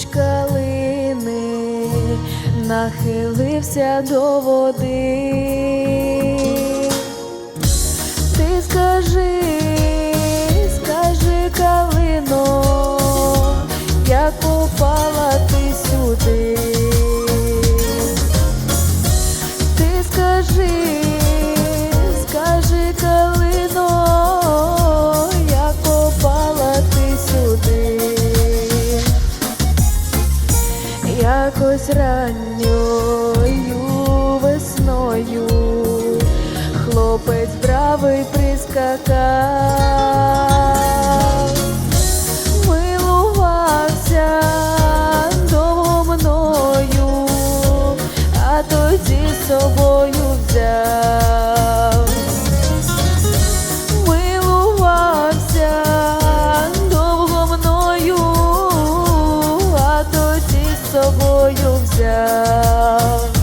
кущ калини нахилився до води, ти скажи, скажи калино, як попала ти сюди, ти скажи. Прискакав, милувався довго мною, а тоді з собою взяв. Милувався довго мною, а тоді з собою взяв.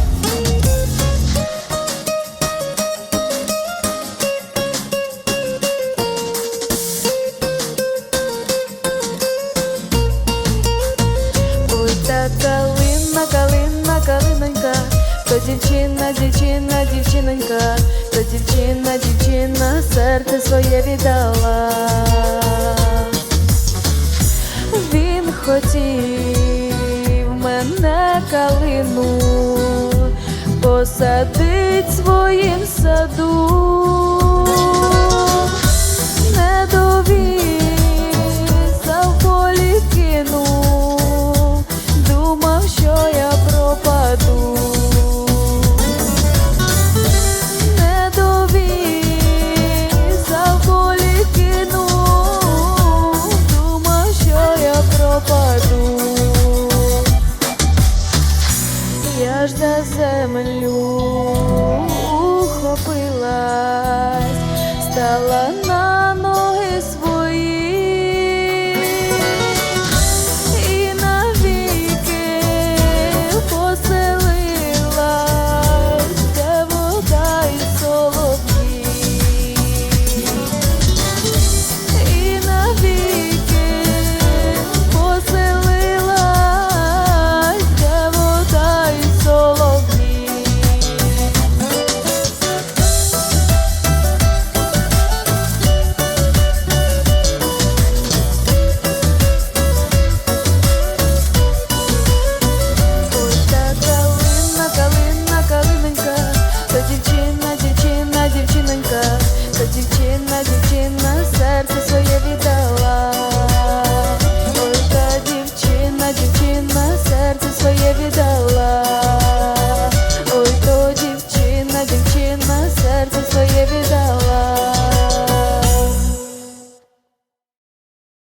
Дівчина, дівчина, дівчинонька, то дівчина, дівчина, серце своє віддала. Він хотів мене калину посадить своїм саду. Я ж на землю ухопилась, стала на